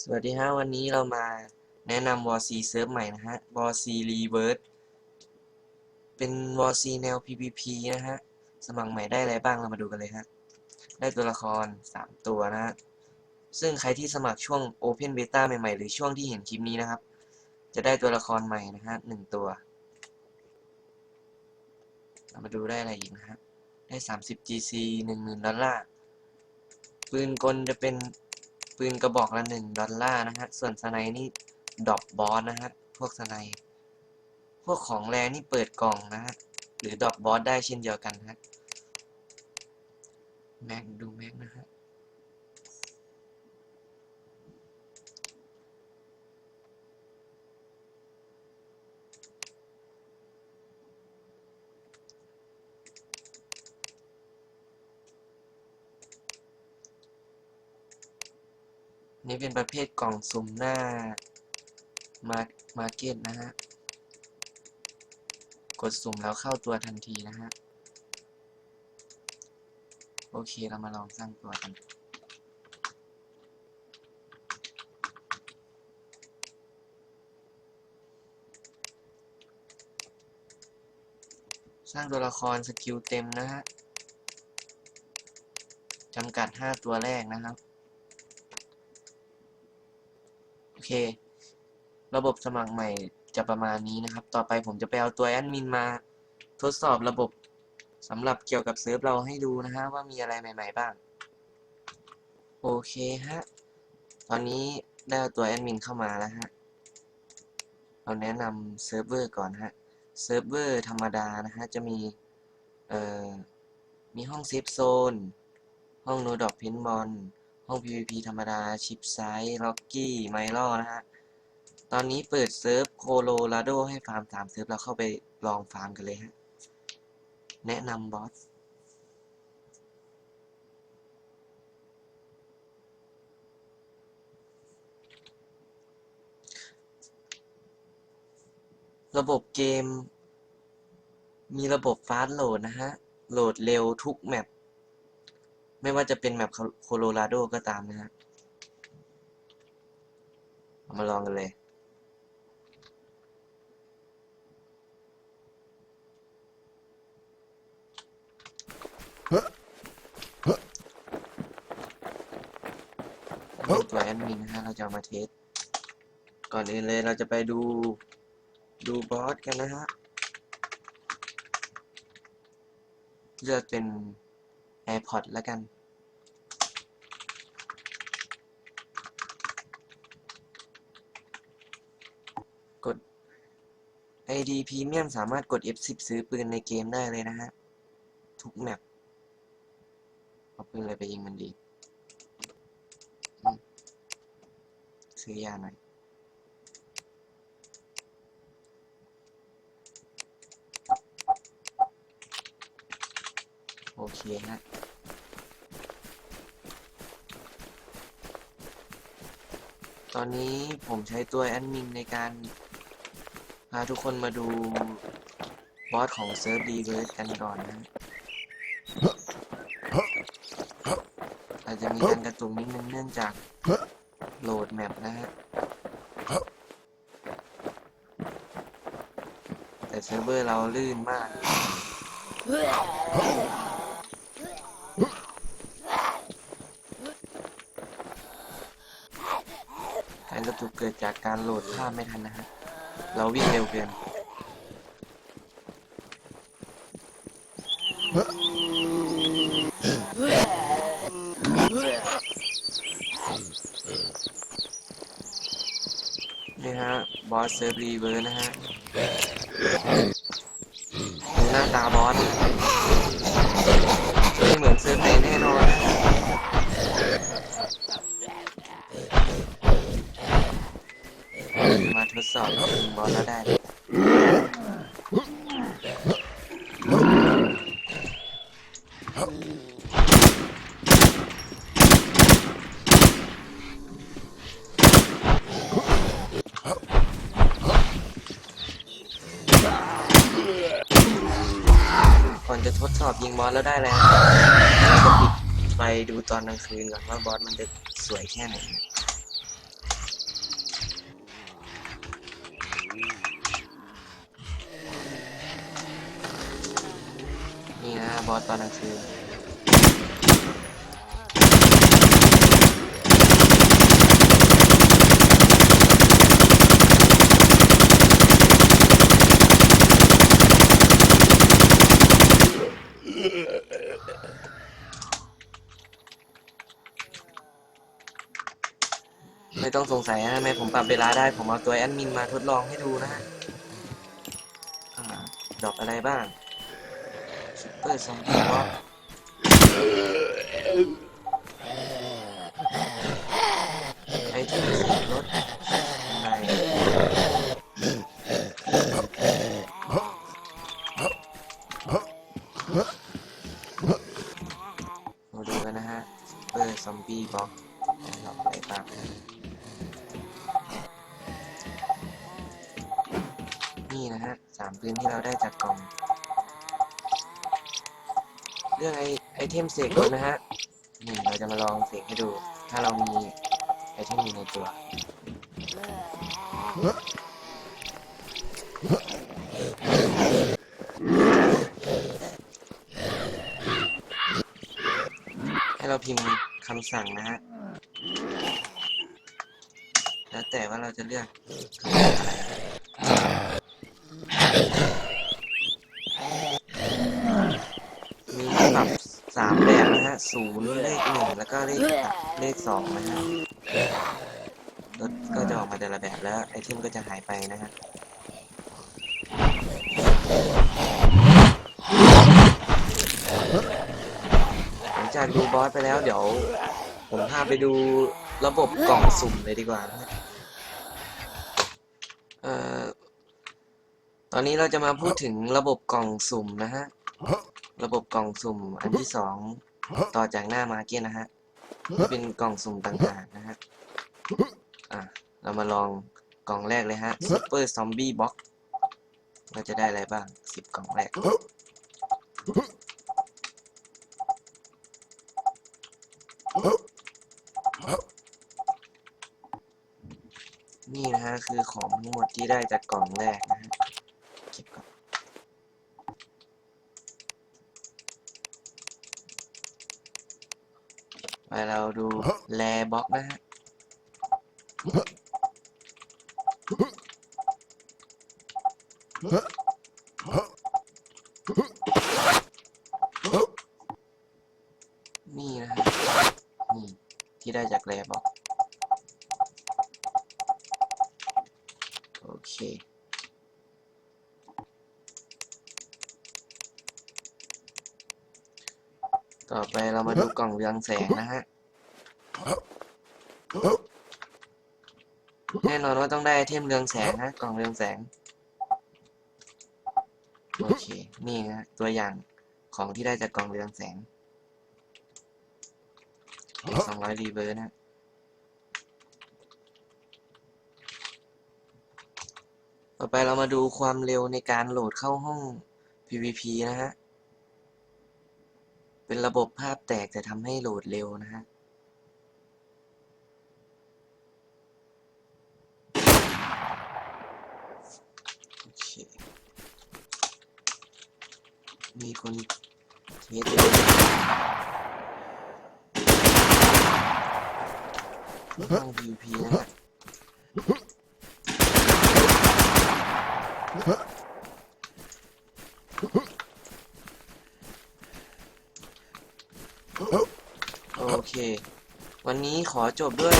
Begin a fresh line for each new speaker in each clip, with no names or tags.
สวัสดีฮะวันนี้เรามาแนะนำวอ r ซีเซิร์ฟใหม่นะฮะวอ r ซีรีเวิร์สเป็นวอซีแนว PVP นะฮะ สมัครใหม่ได้อะไรบ้างเรามาดูกันเลยฮะ ได้ตัวละคร 3 ตัวนะฮะ ซึ่งใครที่สมัครช่วง Open Beta ใหม่ๆ หรือช่วงที่เห็นคลิปนี้นะครับ จะได้ตัวละครใหม่นะฮะหนึ่งตัว เรามาดูได้อะไรอีกนะฮะ ได้ 30 GC 10,000ดอลลาร์ปืนกลจะเป็น ปืนกระบอกละหนึ่งดอลลาร์นะฮะ ส่วนสไนนี่ดรอปบอสนะฮะ พวกสไนพวกของแรงนี่เปิดกล่องนะฮะ หรือดรอปบอสได้เช่นเดียวกันนะฮะ แม็กดูแม็กนะฮะ นี่เป็นประเภทกล่องสุ่มหน้ามามาเก็ตนะฮะ กดสุ่มแล้วเข้าตัวทันทีนะฮะ โอเคเรามาลองสร้างตัวกันสร้างตัวละครสกิลเต็มนะฮะ จำกัด 5 ตัวแรกนะครับ โอเค ระบบสมัครใหม่จะประมาณนี้นะครับ ต่อไปผมจะไปเอาตัวแอดมินมาทดสอบระบบสำหรับเกี่ยวกับเซิร์ฟเราให้ดูนะฮะว่ามีอะไรใหม่ ๆ บ้าง โอเคฮะ ตอนนี้ได้ตัวแอดมินเข้ามาแล้วฮะ เราแนะนำเซิร์ฟเวอร์ก่อนฮะ เซิร์ฟเวอร์ธรรมดานะฮะ จะมี เอ่อ มีห้องเซฟโซน ห้องโนดอกเพนบอล ห้อง PVP ธรรมดา ชิปไซส์ล็อกกี้ ไมลอนะฮะ ตอนนี้เปิดเซิร์ฟโคโลราโดให้ฟาร์มสามเซิร์ฟเราเข้าไปลองฟาร์มกันเลยฮะ แนะนำบอสระบบเกม มีระบบฟาสโหลดนะฮะ โหลดเร็วทุกแมป ไม่ว่าจะเป็นแมปโคโลราโดก็ตามนะฮะมาลองกันเลยนี่ตัวแอดมินนะฮะ เราจะเอามาเทส ก่อนอื่นเลยเราจะไปดู ดูบอสกันนะฮะเลือกเป็น AirPod แล้วกัน กด ID Premium สามารถกด F10 ซื้อปืนในเกมได้เลยนะฮะ ทุกแมปเอาปืนอะไรไปยิงมันดี ซื้อยาหน่อย โอเคฮะตอนนี้ผมใช้ตัวแอดมินในการพาทุกคนมาดูบอสของเซิร์ฟดีเวิร์สกันก่อนนะอาจจะมีการกระตุกนิดนึงเนื่องจากโหลดแมปนะฮะ แต่เซิร์ฟเวอร์เราลื่นมาก เกิดจากการโหลดภาพไม่ทันนะฮะ เราวิ่งเร็วเกินนี่ฮะ บอสเซิร์ฟรีเวอร์นะฮะหน้าตาบอสไม่เหมือนเซิร์ฟไหนแน่นอนนะ มาทดสอบยิงบอสแล้วได้ก่อนจะทดสอบยิงบอสแล้วได้แล้วเราจะปิดไฟดูตอนกลางคืนก่อนว่าบอสมันจะสวยแค่ไหน บอสตอนกลางคืนไม่ต้องสงสัยนะทำไมผมปรับเวลาได้ ผมเอาตัวแอดมินมาทดลองให้ดูนะฮะดอกอะไรบ้าง เปอร์ซอมบี้บอสไอเทมสีรถในมาดูกันนะฮะซุปเปอร์ซอมบี้บอสดอกอะไรบ้างนี่นะฮะสามปืนที่เราได้จากกล่อง รื่องไอไอเทมเสกนะฮะนี่เราจะมาลองเสกให้ดู ถ้าเรามีไอเทมอยู่ในตัวให้เราพิมพ์คำสั่งนะฮะ แล้วแต่ว่าเราจะเลือกอะไร ลับสามแบบนะฮะศูนย์เลขหนึ่งแล้วก็เลขสามเลขสองนะฮะรถก็จะออกมาแต่ละแบบแล้วไอเทมก็จะหายไปนะฮะหลังจากดูบอสไปแล้วเดี๋ยว ผมพาไปดูระบบกล่องสุ่มเลยดีกว่านะเอ่อตอนนี้เราจะมาพูดถึงระบบกล่องสุ่มนะฮะ ระบบกล่องสุ่มอันที่สองต่อจากหน้ามาเก็ตนะฮะที่เป็นกล่องสุ่มต่างๆนะฮะอะเรามาลองกล่องแรกเลยฮะ Super Zombie Box เราจะได้อะไรบ้างสิบกล่องแรกนี่นะฮะคือของทั้งหมดที่ได้จากกล่องแรกนะฮะเก็บก่อน ไปเราดูแลบ็อกนะฮะนี่นะฮะนี่ที่ได้จากแลบ็อกโอเค ต่อไปเรามาดูกล่องเรืองแสงนะฮะ แน่นอนว่าต้องได้ไอเทมเรืองแสงนะกล่องเรืองแสง โอเค นี่นะตัวอย่างของที่ได้จากกล่องเรืองแสงสองร้อยรีเวิร์สนะ ต่อไปเรามาดูความเร็วในการโหลดเข้าห้อง PVP นะฮะ เป็นระบบภาพแตกแต่ทำให้โหลดเร็วนะฮะโอเคมีคนเทสต้อง PVP นะฮะ โอเค วันนี้ขอจบด้วย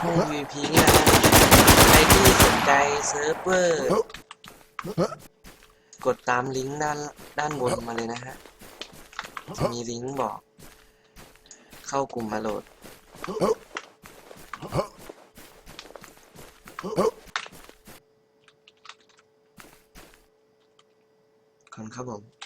ห้อง PVP เนี่ยนะใครที่สนใจเซิร์ฟเวอร์ กดตามลิงก์ด้านด้านบนมาเลยนะฮะ จะมีลิงก์บอก เข้ากลุ่มมาโหลด ขอบคุณครับผม